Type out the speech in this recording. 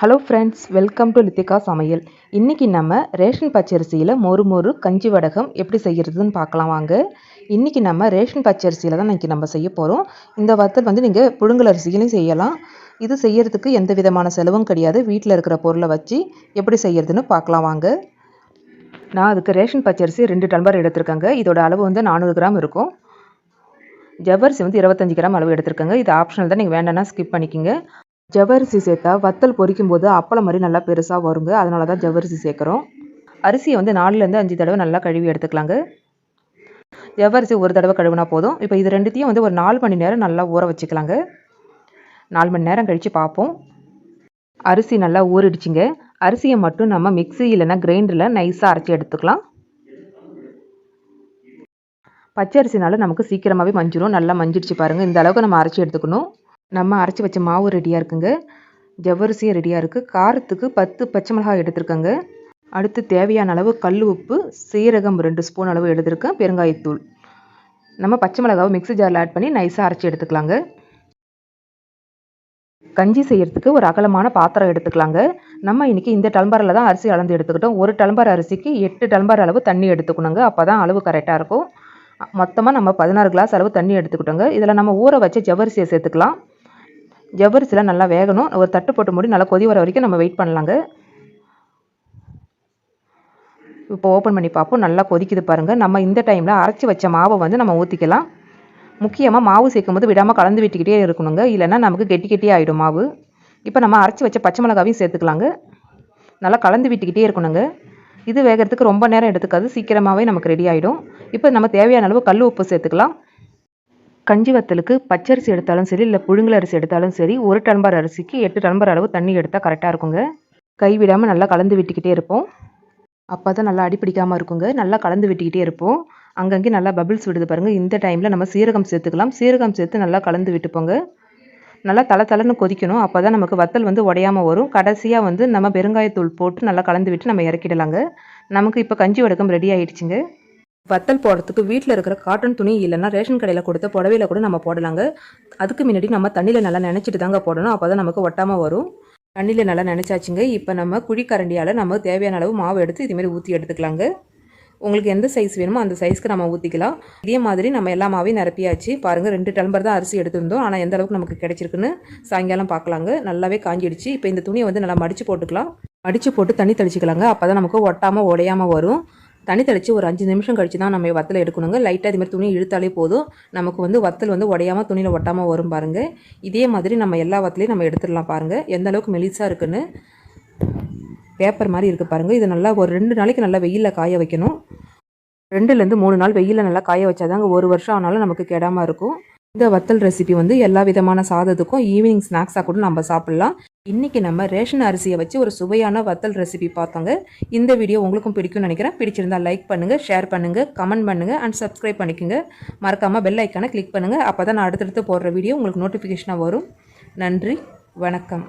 Hello friends welcome to Lithika சமையல் இன்றைக்கி நம்ம ரேஷன் பச்சரிசியில் மொறு மொறு கஞ்சி வடகம் எப்படி செய்கிறதுன்னு பார்க்கலாம் வாங்க. இன்றைக்கி நம்ம ரேஷன் பச்சரிசியில் தான் இன்றைக்கி நம்ம செய்ய போகிறோம் இந்த வத்தல் வந்து நீங்கள் புழுங்கல் அரிசியிலையும் செய்யலாம். இது செய்யறதுக்கு எந்த விதமான செலவும் கிடையாது. வீட்டில் இருக்கிற பொருளை வச்சு எப்படி செய்கிறதுன்னு பார்க்கலாம் வாங்க. நான் அதுக்கு ரேஷன் பச்சரிசி ரெண்டு டம்பர் எடுத்திருக்கேங்க. இதோட அளவு வந்து நானூறு கிராம் இருக்கும். ஜவ்வரிசி வந்து இருபத்தஞ்சி கிராம் அளவு எடுத்திருக்கேங்க. இது ஆப்ஷனல் தான். நீங்கள் வேண்டாம்னா ஸ்கிப் பண்ணிக்கோங்க. ஜவ்வரிசி சேர்த்தா வத்தல் பொரிக்கும் போது அப்பளம் மாதிரி நல்லா பெருசாக வருங்க. அதனால தான் ஜவ்வரிசி சேர்க்குறோம். அரிசியை வந்து நாலுலேருந்து அஞ்சு தடவை நல்லா கழுவி எடுத்துக்கலாங்க. ஜவ்வரிசி ஒரு தடவை கழுவினா போதும். இப்போ இது ரெண்டுத்தையும் வந்து ஒரு நாலு மணி நேரம் நல்லா ஊற வச்சுக்கலாங்க. நாலு மணி நேரம் கழித்து பார்ப்போம். அரிசி நல்லா ஊறிடுச்சிங்க. அரிசியை மட்டும் நம்ம மிக்சி இல்லைன்னா கிரைண்டரில் நைஸாக அரைச்சி எடுத்துக்கலாம். பச்சரிசினால நமக்கு சீக்கிரமாகவே மஞ்சிடும் நல்லா மஞ்சிடுச்சு பாருங்கள் இந்த அளவுக்கு நம்ம அரைச்சி எடுத்துக்கணும். நம்ம அரைச்சி வச்ச மாவு ரெடியாக இருக்குங்க. ஜவ்வரிசியும் ரெடியாக இருக்குது காரத்துக்கு பத்து பச்சை மிளகாய் எடுத்திருக்கேங்க. அடுத்து தேவையான அளவு கல் உப்பு சீரகம் ரெண்டு ஸ்பூன் அளவு எடுத்திருக்கேன். பெருங்காயத்தூள். நம்ம பச்சை மிளகாவை மிக்ஸி ஜாரில் ஆட் பண்ணி நைஸாக அரைச்சி எடுத்துக்கலாங்க. கஞ்சி செய்கிறதுக்கு ஒரு அகலமான பாத்திரம் எடுத்துக்கலாங்க. நம்ம இன்றைக்கி இந்த டலம்பரில் தான் அரிசி அளந்து எடுத்துக்கிட்டோம். ஒரு டலம்பர் அரிசிக்கு எட்டு டலம்பர் அளவு தண்ணி எடுத்துக்கணுங்க. அப்போ தான் அளவு கரெக்டாக இருக்கும். மொத்தமாக நம்ம பதினாறு கிளாஸ் அளவு தண்ணி எடுத்துக்கிட்டோங்க. இதில் நம்ம ஊற வச்சு ஜவ்வரிசியை சேர்த்துக்கலாம். ஜவ்வரிசிலாம் நல்லா வேகணும். ஒரு தட்டு போட்டு மூடி நல்லா கொதி வர வரைக்கும் நம்ம வெயிட் பண்ணலாங்க. இப்போ ஓப்பன் பண்ணி பார்ப்போம். நல்லா கொதிக்குது பாருங்கள் நம்ம இந்த டைமில் அரைச்சி வச்ச மாவை வந்து நம்ம ஊற்றிக்கலாம் முக்கியமாக மாவு சேர்க்கும் போது விடாமல் கலந்து விட்டுக்கிட்டே இருக்கணுங்க. இல்லைன்னா நமக்கு கெட்டி கெட்டி ஆகிடும் மாவு. இப்போ நம்ம அரைச்சி வச்ச பச்சை மிளகாவையும் சேர்த்துக்கலாங்க. நல்லா கலந்து விட்டுக்கிட்டே இருக்கணுங்க. இது வேகிறதுக்கு ரொம்ப நேரம் எடுத்துக்காது. சீக்கிரமாகவே நமக்கு ரெடி ஆகிடும் இப்போ நம்ம தேவையான அளவு கல் உப்பு சேர்த்துக்கலாம். கஞ்சி வத்தலுக்கு பச்சரிசி எடுத்தாலும் சரி இல்லை புழுங்கல் அரிசி எடுத்தாலும் சரி ஒரு டன்பார் அரிசிக்கு எட்டு டன்பார் அளவு தண்ணி எடுத்தால் கரெக்டாக இருக்குங்க. கைவிடாமல் நல்லா கலந்து விட்டுக்கிட்டே இருப்போம். அப்போ தான் நல்லா அடிப்பிடிக்காமல் இருக்குங்க. நல்லா கலந்து விட்டுக்கிட்டே இருப்போம். அங்கங்கே நல்லா பபிள்ஸ் விடுது பாருங்கள் இந்த டைமில் நம்ம சீரகம் சேர்த்துக்கலாம். சீரகம் சேர்த்து நல்லா கலந்து விட்டுப்போங்க. நல்லா தலை தலைன்னு கொதிக்கணும். அப்போ தான் நமக்கு வத்தல் வந்து உடையாமல் வரும். கடைசியாக வந்து நம்ம பெருங்காயத்தூள் போட்டு நல்லா கலந்து விட்டு நம்ம இறக்கிடலாங்க. நமக்கு இப்போ கஞ்சி வடக்கம் ரெடி ஆகிடுச்சிங்க வத்தல் போடுறதுக்கு வீட்டில் இருக்கிற காட்டன் துணி இல்லைன்னா ரேஷன் கடையில் கொடுத்த புடவையில் கூட நம்ம போடலாங்க. அதுக்கு முன்னாடி நம்ம தண்ணியில் நல்லா நினச்சிட்டு தாங்க போடணும். அப்போ தான் நமக்கு ஒட்டாமல் வரும். தண்ணியில் நல்லா நினச்சாச்சுங்க. இப்போ நம்ம குழிக்கரண்டியால் நம்ம தேவையான அளவு மாவு எடுத்து இதுமாரி ஊற்றி எடுத்துக்கலாங்க. உங்களுக்கு எந்த சைஸ் வேணுமோ அந்த சைஸ்க்கு நம்ம ஊற்றிக்கலாம் இதே மாதிரி நம்ம எல்லா மாவையும் நிரப்பியாச்சு. பாருங்கள் ரெண்டு டம்பர் தான் அரிசி எடுத்திருந்தோம். ஆனால் எந்த அளவுக்கு நமக்கு கிடைச்சிருக்குன்னு சாயங்காலம் பார்க்கலாங்க. நல்லாவே காஞ்சிடுச்சு. இப்போ இந்த துணியை வந்து நல்லா மடித்து போட்டுக்கலாம். மடித்து போட்டு தண்ணி தெளிச்சிக்கலாங்க. அப்போ தான் நமக்கு ஒட்டாமல் உடையாமல் வரும். தண்ணி தெளித்து ஒரு அஞ்சு நிமிஷம் கழித்து தான் நம்ம வத்தல் எடுக்கணுங்க. லைட்டாக இதுமாதிரி துணி இழுத்தாலே போதும். நமக்கு வந்து வத்தல் வந்து உடையாமல் துணியில் ஒட்டாமல் வரும் பாருங்கள் இதே மாதிரி நம்ம எல்லா வத்தலையும் நம்ம எடுத்துடலாம் பாருங்கள் எந்த அளவுக்கு மெலிசாக இருக்குன்னு பேப்பர் மாதிரி இருக்குது பாருங்கள் இது நல்லா ஒரு ரெண்டு நாளைக்கு நல்லா வெயிலில் காய வைக்கணும். ரெண்டுலேருந்து மூணு நாள் வெயிலில் நல்லா காய வச்சாதாங்க ஒரு வருஷம் ஆனாலும் நமக்கு கெடாமல் இருக்கும். இந்த வத்தல் ரெசிபி வந்து எல்லா விதமான சாதத்துக்கும் ஈவினிங் ஸ்நாக்ஸாக கூட நம்ம சாப்பிட்லாம். இன்றைக்கி நம்ம ரேஷன் அரிசியை வச்சு ஒரு சுவையான வத்தல் ரெசிபி பார்த்தோங்க. இந்த வீடியோ உங்களுக்கும் பிடிக்கும்னு நினைக்கிறேன். பிடிச்சிருந்தா லைக் பண்ணுங்கள் ஷேர் பண்ணுங்கள் கமெண்ட் பண்ணுங்கள் அண்ட் சப்ஸ்கிரைப் பண்ணிக்கோங்க. மறக்காமல் பெல் ஐக்கானை கிளிக் பண்ணுங்கள் அப்போ தான் நான் அடுத்தடுத்து போடுற வீடியோ உங்களுக்கு நோட்டிஃபிகேஷனாக வரும். நன்றி வணக்கம்.